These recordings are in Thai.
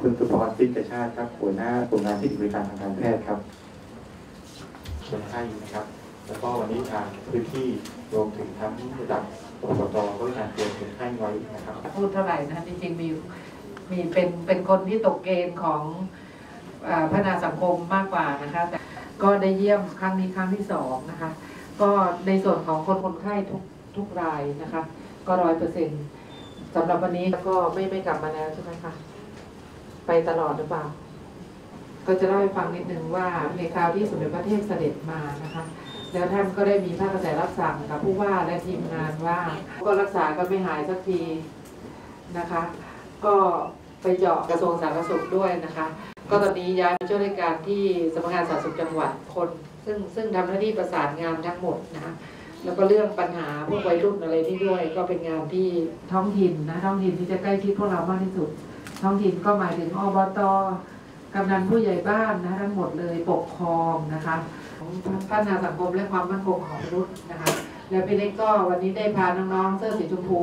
คุณสุพรติ้นกระชาติครับหัวหน้ากลุ่มงานที่บริการทางการแพทย์ครับคนไข้นะครับ แล้วก็วันนี้ทางพื้นที่รวมถึงทั้งระดับอบตก็มีการเตรียมคนไข้ไว้นะครับพูดเท่าไหร่นะจริงๆมีมีเป็นเป็นคนที่ตกเกณฑ์ของอาพัฒนาสังคมมากกว่านะคะแต่ก็ได้เยี่ยมครั้งนี้ครั้งที่สองนะคะ ก็ในส่วนของคนคนไข้ทุกทุกรายนะคะ ก็ร้อยเปอร์เซ็นต์สำหรับวันนี้ก็ไม่ไม่กลับมาแล้วใช่ไหมคะ ไปตลอดหรือเปล่า ก็จะเล่าให้ฟังนิดนึงว่าในคราวที่สมเด็จพระเทพเสด็จมานะคะ แล้วท่านก็ได้มีพระกระแสรับสั่งกับผู้ว่าและทีมงานว่า ก็รักษาก็ไม่หายสักทีนะคะ ก็ไปเจาะกระทรวงสาธารณสุขด้วยนะคะ ก็ตอนนี้ย้ายมาช่วยราชการที่สำนักงานสาธารณสุขจังหวัดคน ซึ่งซึ่งทำหน้าที่ประสานงานทั้งหมดนะคะแล้วก็เรื่องปัญหาพวกวัยรุ่นอะไรนี่ด้วย ก็เป็นงานที่ท้องถิ่นนะท้องถิ่นที่จะใกล้ชิดพวกเรามากที่สุด ท้องถิ่นก็หมายถึงอบตกำนันผู้ใหญ่บ้านนะทั้งหมดเลยปกครองนะคะพัฒนาสังคมและความมั่นคงของมนุษย์นะคะ แล้วพี่เล็กก็วันนี้ได้พาน้องๆเสื้อสีชมพู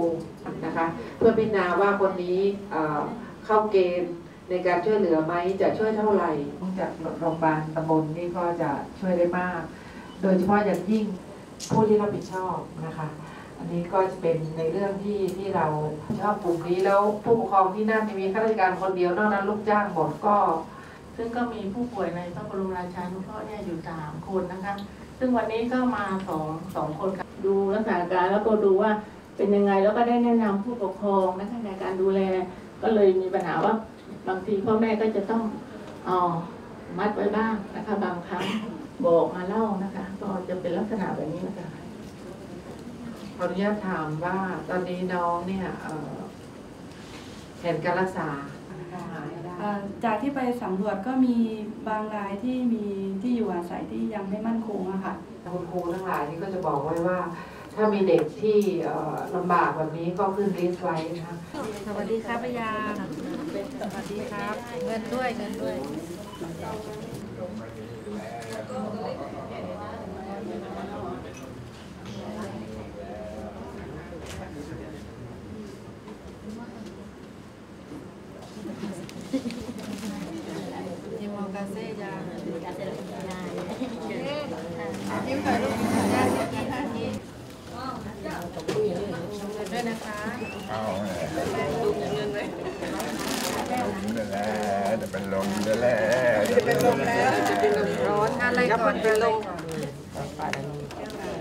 นะคะ เพื่อพิจารณาว่าคนนี้เอ่อเข้าเกณฑ์ในการช่วยเหลือไหมจะช่วยเท่าไหร่จากโรงพยาบาลตำบลนี่ก็จะช่วยได้มาก โดยเฉพาะอย่างยิ่งผู้ที่รับผิดชอบนะคะ อันนี้ก็จะเป็นในเรื่องที่ที่เราชอบกลุ่มนี้แล้วผู้ปกครองที่นั่นมีข้าราชการคนเดียวนอกนั้นลูกจ้างหมดก็ ซึ่งก็มีผู้ป่วยในพระบรมราชานุเคราะห์เนี่ยอยู่สามคนนะคะ ซึ่งวันนี้ก็มาสองสองคนค่ะดูรักษาการแล้วก็ดูว่าเป็นยังไงแล้วก็ได้แนะนำผู้ปกครองนะคะในการดูแลก็เลยมีปัญหาว่าบางทีพ่อแม่ก็จะต้องเอมัดไว้บ้างนะคะ บางครั้งบอกมาเล่านะคะ ก็จะเป็นลักษณะแบบนี้นะคะ ขออนุญาตถามว่าตอนนี้น้องเนี่ยเอ่อแผนการรักษาหายได้เอ่อจากที่ไปสำรวจก็มีบางรายที่มีที่อยู่อาศัยที่ยังไม่มั่นคงอะค่ะคุณครูทั้งหลายนี่ก็จะบอกไว้ว่า ถ้ามีเด็กที่เอ่อลำบากแบบนี้ก็ขึ้นลิสต์ไว้นะคะสวัสดีครับพยาสวัสดีครับ เงินด้วยเงินด้วยยิมอง เซ่ยายิ้มถ่ายรูปกินข้าวกินข้าวกินด้วยนะคะเอาเงินไว้ลมนั่นแหละจะเป็นลมนั่นแหละจะเป็นลมแล้วร้อนอะไรก่อนเป็นลม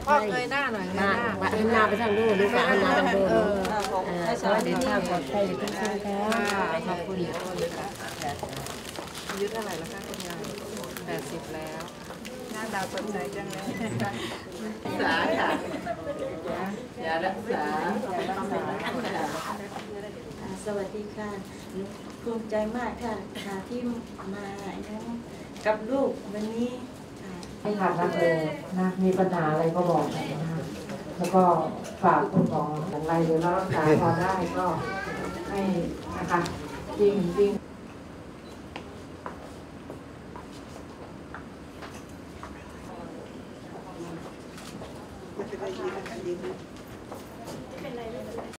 พ่อเคยหน้าหน่อยเงยหน้าว่าหันหน้าไปทางนู้นหรือว่าหันาทางโน้สวัสดีค่ะปลอดภัยทุกท่านค่ะขอบคุณยุเท่าไหร่แล้วคะ สิบแล้ว หน้าตาสดใสจังเลยรักษาค่ะยารักษาสวัสดีค่ะภูมิใจมากค่ะค่ะที่มากับลูกวันนี้ค่ะให้ขาดรักเลยนะมีปัญหาอะไรก็บอกนะคะแล้วก็ฝากคุณหมออะไรหรือเรารักษาพอได้ก็ให้นะคะจริงจริง มันจ